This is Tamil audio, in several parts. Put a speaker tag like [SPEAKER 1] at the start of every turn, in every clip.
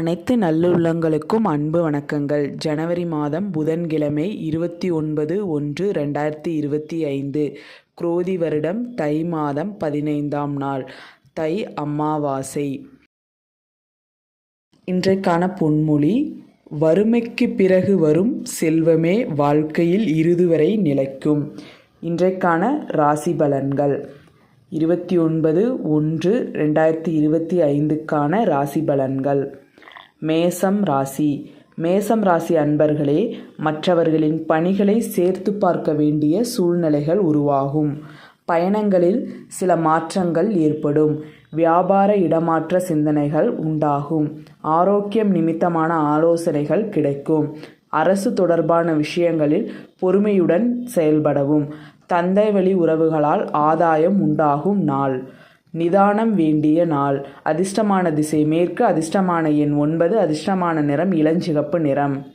[SPEAKER 1] அனைத்து நல்லுள்ளங்களுக்கும் அன்பு வணக்கங்கள். ஜனவரி மாதம் புதன்கிழமை இருபத்தி ஒன்பது ஒன்று ரெண்டாயிரத்தி இருபத்தி ஐந்து. குரோதி வருடம் தை மாதம் பதினைந்தாம் நாள். தை அமாவாசை. இன்றைக்கான பொன்மொழி வறுமைக்கு பிறகு வரும் செல்வமே வாழ்க்கையில் இறுதுவரை நிலைக்கும் இன்றைக்கான ராசி பலன்கள். இருபத்தி ஒன்பது ஒன்று ரெண்டாயிரத்தி இருபத்தி ஐந்துக்கான ராசி பலன்கள். மேசம் ராசி. மேசம் ராசி அன்பர்களே மற்றவர்களின் பணிகளை சேர்த்து பார்க்க வேண்டிய சூழ்நிலைகள் உருவாகும். பயணங்களில் சில மாற்றங்கள் ஏற்படும். வியாபார இடமாற்ற சிந்தனைகள் உண்டாகும். ஆரோக்கியம் நிமித்தமான ஆலோசனைகள் கிடைக்கும். அரசு தொடர்பான விஷயங்களில் பொறுமையுடன் செயல்படவும். தந்தை வழி உறவுகளால் ஆதாயம் உண்டாகும் நாள். நிதானம் வேண்டிய நாள். அதிர்ஷ்டமான திசை மேற்கு அதிர்ஷ்டமான எண் ஒன்பது அதிர்ஷ்டமான நிறம் இளஞ்சிகப்பு நிறம்.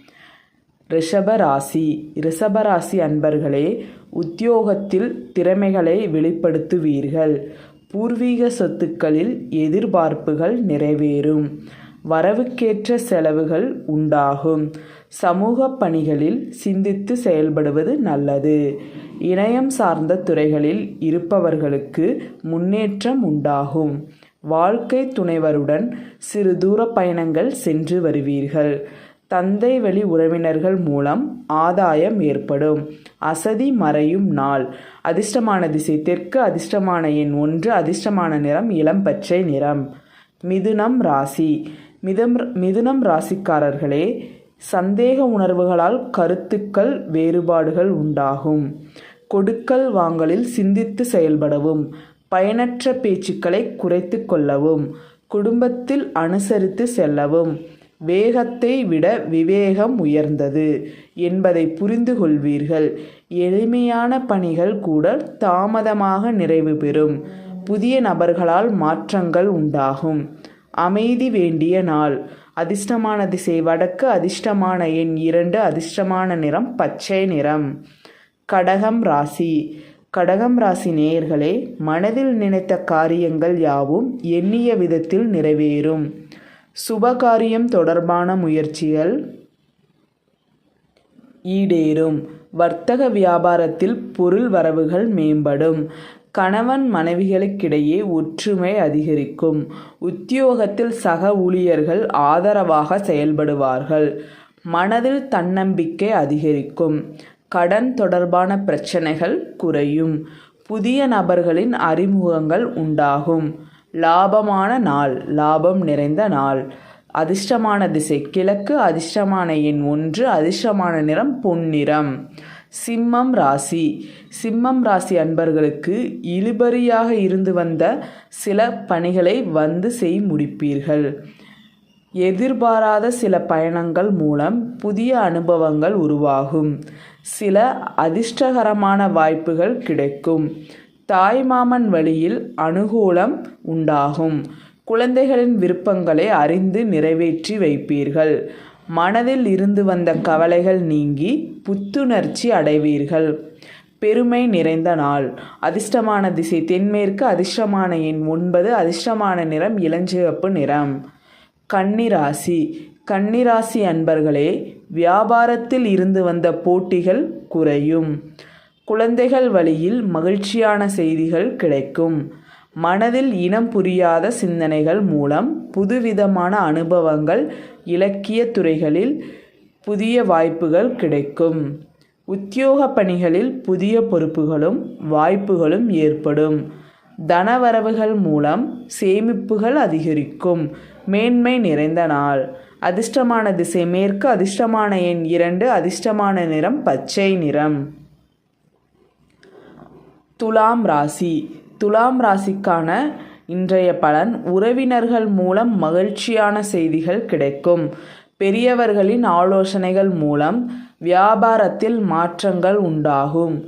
[SPEAKER 1] ரிஷபராசி ரிஷபராசி அன்பர்களே உத்தியோகத்தில் திறமைகளை வெளிப்படுத்துவீர்கள். பூர்வீக சொத்துக்களில் எதிர்பார்ப்புகள் நிறைவேறும். வரவுக்கேற்ற செலவுகள் உண்டாகும். சமூக பணிகளில் சிந்தித்து செயல்படுவது நல்லது. இணையம் சார்ந்த துறைகளில் இருப்பவர்களுக்கு முன்னேற்றம் உண்டாகும். வாழ்க்கை துணைவருடன் சிறு தூர பயணங்கள் சென்று வருவீர்கள். தந்தை வழி உறவினர்கள் மூலம் ஆதாயம் ஏற்படும். அசதி மறையும் நாள். அதிர்ஷ்டமான திசை தெற்கு அதிர்ஷ்டமான எண் ஒன்று அதிர்ஷ்டமான நிறம் இளம் பச்சை நிறம். மிதுனம் ராசி. மிதம் மிதுனம் ராசிக்காரர்களே சந்தேக உணர்வுகளால் கருத்துக்கள் வேறுபாடுகள் உண்டாகும். கொடுக்கல் வாங்கலில் சிந்தித்து செயல்படவும் பயனற்ற பேச்சுக்களை குறைத்து கொள்ளவும் குடும்பத்தில் அனுசரித்து செல்லவும் வேகத்தை விட விவேகம் உயர்ந்தது என்பதை புரிந்து கொள்வீர்கள். எளிமையான பணிகள் கூட தாமதமாக நிறைவு பெறும். புதிய நபர்களால் மாற்றங்கள் உண்டாகும். அமைதி வேண்டிய நாள். அதிர்ஷ்டமான திசை வடக்கு அதிர்ஷ்டமான எண் இரண்டு அதிர்ஷ்டமான நிறம் பச்சை நிறம். கடகம் ராசி. கடகம் ராசி நேயர்களே மனதில் நினைத்த காரியங்கள் யாவும் எண்ணிய விதத்தில் நிறைவேறும். சுபகாரியம் தொடர்பான முயற்சிகள் ஈடேறும். வர்த்தக வியாபாரத்தில் பொருள் வரவுகள் மேம்படும். கணவன் மனைவிகளுக்கிடையே ஒற்றுமை அதிகரிக்கும். உத்தியோகத்தில் சக ஊழியர்கள் ஆதரவாக செயல்படுவார்கள். மனதில் தன்னம்பிக்கை அதிகரிக்கும். கடன் தொடர்பான பிரச்சனைகள் குறையும். புதிய நபர்களின் அறிமுகங்கள் உண்டாகும். லாபமான நாள் லாபம் நிறைந்த நாள். அதிர்ஷ்டமான திசை கிழக்கு அதிர்ஷ்டமான எண் ஒன்று அதிர்ஷ்டமான நிறம் பொன்னிறம். சிம்மம் ராசி. சிம்மம் ராசி அன்பர்களுக்கு இழுபறியாக இருந்து வந்த சில பணிகளை வந்து செய் முடிப்பீர்கள். எதிர்பாராத சில பயணங்கள் மூலம் புதிய அனுபவங்கள் உருவாகும். சில அதிர்ஷ்டகரமான வாய்ப்புகள் கிடைக்கும். தாய்மாமன் வழியில் அனுகூலம் உண்டாகும். குழந்தைகளின் விருப்பங்களை அறிந்து நிறைவேற்றி வைப்பீர்கள். மனதில் இருந்து வந்த கவலைகள் நீங்கி புத்துணர்ச்சி அடைவீர்கள். பெருமை நிறைந்த நாள். அதிர்ஷ்டமான திசை. தென்மேற்கு அதிர்ஷ்டமான எண் ஒன்பது. அதிர்ஷ்டமான நிறம் இளஞ்சிவப்பு நிறம். கன்னிராசி. கன்னிராசி அன்பர்களே வியாபாரத்தில் இருந்து வந்த போட்டிகள் குறையும். குழந்தைகள் வழியில் மகிழ்ச்சியான செய்திகள் கிடைக்கும். மனதில் இனம் புரியாத சிந்தனைகள் மூலம் புதுவிதமான அனுபவங்கள் இலக்கிய துறைகளில் புதிய வாய்ப்புகள் கிடைக்கும். உத்தியோக பணிகளில் புதிய பொறுப்புகளும் வாய்ப்புகளும் ஏற்படும். தனவரவுகள் மூலம் சேமிப்புகள் அதிகரிக்கும். மேன்மை நிறைந்த நாள். அதிர்ஷ்டமான திசை மேற்கு அதிர்ஷ்டமான எண் இரண்டு அதிர்ஷ்டமான நிறம் பச்சை நிறம். துலாம் ராசி. துலாம் ராசிக்கான இன்றைய பலன் உறவினர்கள் மூலம் மகிழ்ச்சியான செய்திகள் கிடைக்கும். பெரியவர்களின் ஆலோசனைகள் மூலம் வியாபாரத்தில் மாற்றங்கள் உண்டாகும்.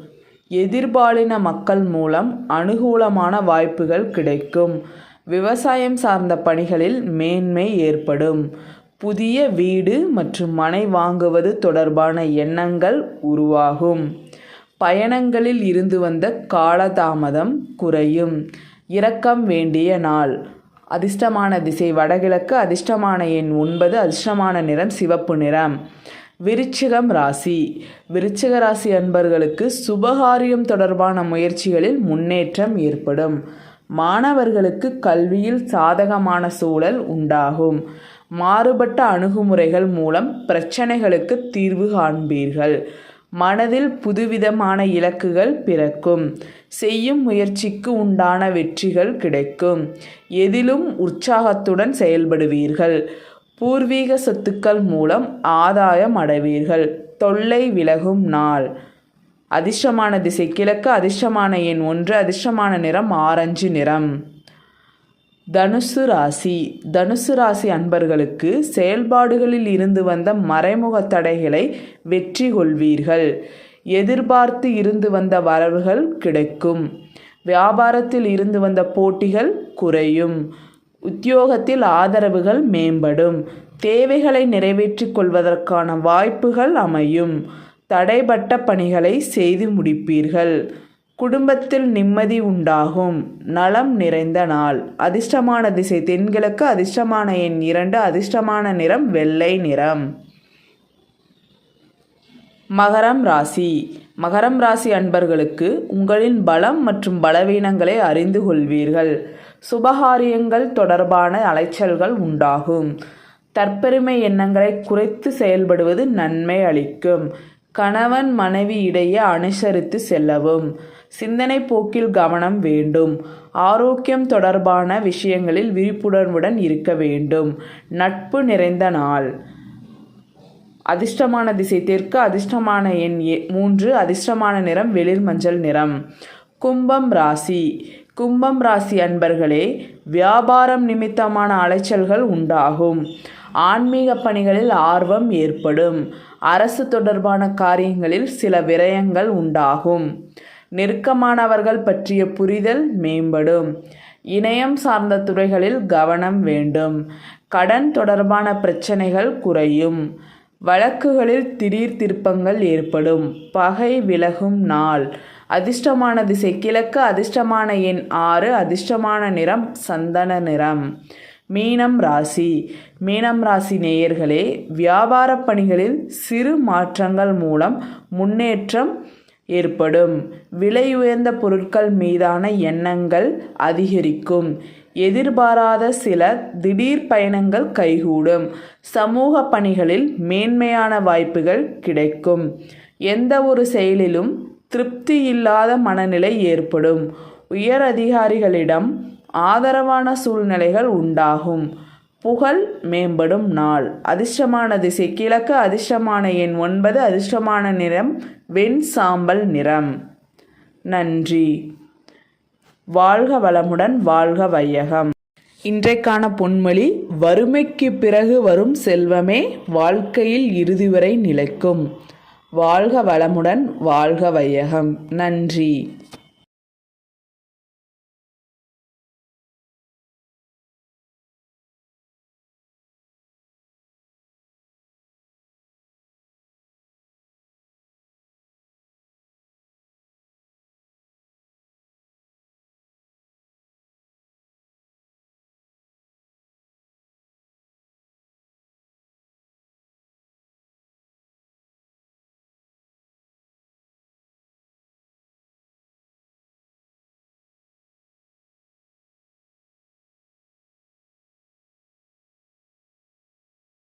[SPEAKER 1] எதிர்பாலின மக்கள் மூலம் அனுகூலமான வாய்ப்புகள் கிடைக்கும். விவசாயம் சார்ந்த பணிகளில் மேன்மை ஏற்படும். புதிய வீடு மற்றும் மனை வாங்குவது தொடர்பான எண்ணங்கள் உருவாகும். பயணங்களில் இருந்து வந்த காலதாமதம் குறையும். இரக்கம் வேண்டிய நாள். அதிர்ஷ்டமான திசை வடகிழக்கு அதிர்ஷ்டமான எண் ஒன்பது அதிர்ஷ்டமான நிறம் சிவப்பு நிறம். விருச்சிகம் ராசி. விருச்சிக ராசி அன்பர்களுக்கு சுபகாரியம் தொடர்பான முயற்சிகளில் முன்னேற்றம் ஏற்படும். மாணவர்களுக்கு கல்வியில் சாதகமான சூழல் உண்டாகும். மாறுபட்ட அணுகுமுறைகள் மூலம் பிரச்சனைகளுக்கு தீர்வு காண்பீர்கள். மனதில் புதுவிதமான இலக்குகள் பிறக்கும். செய்யும் முயற்சிக்கு உண்டான வெற்றிகள் கிடைக்கும். எதிலும் உற்சாகத்துடன் செயல்படுவீர்கள். பூர்வீக சொத்துக்கள் மூலம் ஆதாயம் அடைவீர்கள். தொல்லை விலகும் நாள். அதிர்ஷ்டமான திசை கிழக்கு அதிர்ஷ்டமான எண் ஒன்று அதிர்ஷ்டமான நிறம் ஆரஞ்சு நிறம். தனுசு ராசி. தனுசு ராசி அன்பர்களுக்கு செயல்பாடுகளில் இருந்து வந்த மறைமுக தடைகளை வெற்றி கொள்வீர்கள். எதிர்பார்த்து இருந்து வந்த வரவுகள் கிடைக்கும். வியாபாரத்தில் இருந்து வந்த போட்டிகள் குறையும். உத்தியோகத்தில் ஆதரவுகள் மேம்படும். தேவைகளை நிறைவேற்றிக் கொள்வதற்கான வாய்ப்புகள் அமையும். தடைபட்ட பணிகளை செய்து முடிப்பீர்கள். குடும்பத்தில் நிம்மதி உண்டாகும். நலம் நிறைந்த நாள். அதிர்ஷ்டமான திசை. தென்கிழக்கு அதிர்ஷ்டமான எண் இரண்டு. அதிர்ஷ்டமான நிறம் வெள்ளை நிறம். மகரம் ராசி. மகரம் ராசி அன்பர்களுக்கு உங்களின் பலம் மற்றும் பலவீனங்களை அறிந்து கொள்வீர்கள். சுபகாரியங்கள் தொடர்பான அலைச்சல்கள் உண்டாகும். தற்பெருமை எண்ணங்களை குறைத்து செயல்படுவது நன்மை அளிக்கும். கணவன் மனைவி இடையே அனுசரித்து செல்லவும். சிந்தனை போக்கில் கவனம் வேண்டும். ஆரோக்கியம் தொடர்பான விஷயங்களில் விழிப்புணர்வுடன் இருக்க வேண்டும். நட்பு நிறைந்த நாள். அதிர்ஷ்டமான திசை தெற்கு அதிர்ஷ்டமான எண் மூன்று அதிர்ஷ்டமான நிறம் வெளிர் மஞ்சள் நிறம். கும்பம் ராசி. கும்பம் ராசி அன்பர்களே வியாபாரம் நிமித்தமான அலைச்சல்கள் உண்டாகும். ஆன்மீக பணிகளில் ஆர்வம் ஏற்படும். அரசு தொடர்பான காரியங்களில் சில விரயங்கள் உண்டாகும். நெருக்கமானவர்கள் பற்றிய புரிதல் மேம்படும். இணையம் சார்ந்த துறைகளில் கவனம் வேண்டும். கடன் தொடர்பான பிரச்சனைகள் குறையும். வழக்குகளில் திடீர் திருப்பங்கள் ஏற்படும். பகை விலகும் நாள். அதிர்ஷ்டமான திசை கிழக்கு அதிர்ஷ்டமான எண் ஆறு அதிர்ஷ்டமான நிறம் சந்தன நிறம். மீனம் ராசி. மீனம் ராசி நேயர்களே வியாபார பணிகளில் சிறு மாற்றங்கள் மூலம் முன்னேற்றம் ஏற்படும். விலை உயர்ந்த பொருட்கள் மீதான எண்ணங்கள் அதிகரிக்கும். எதிர்பாராத சில திடீர் பயணங்கள் கைகூடும். சமூக பணிகளில் மேன்மையான வாய்ப்புகள் கிடைக்கும். எந்த ஒரு செயலிலும் திருப்தி இல்லாத மனநிலை ஏற்படும். உயர் அதிகாரிகளிடம் ஆதரவான சூழ்நிலைகள் உண்டாகும். புகழ் மேம்படும் நாள். அதிர்ஷ்டமான திசை கிழக்கு அதிர்ஷ்டமான எண் ஒன்பது அதிர்ஷ்டமான நிறம் வெண் சாம்பல் நிறம். நன்றி. வாழ்க வளமுடன் வாழ்க வையகம். இன்றைக்கான பொன்மொழி வறுமைக்கு பிறகு வரும் செல்வமே வாழ்க்கையில் இறுதி வரை நிலைக்கும். வாழ்க வளமுடன் வாழ்க வையகம். நன்றி.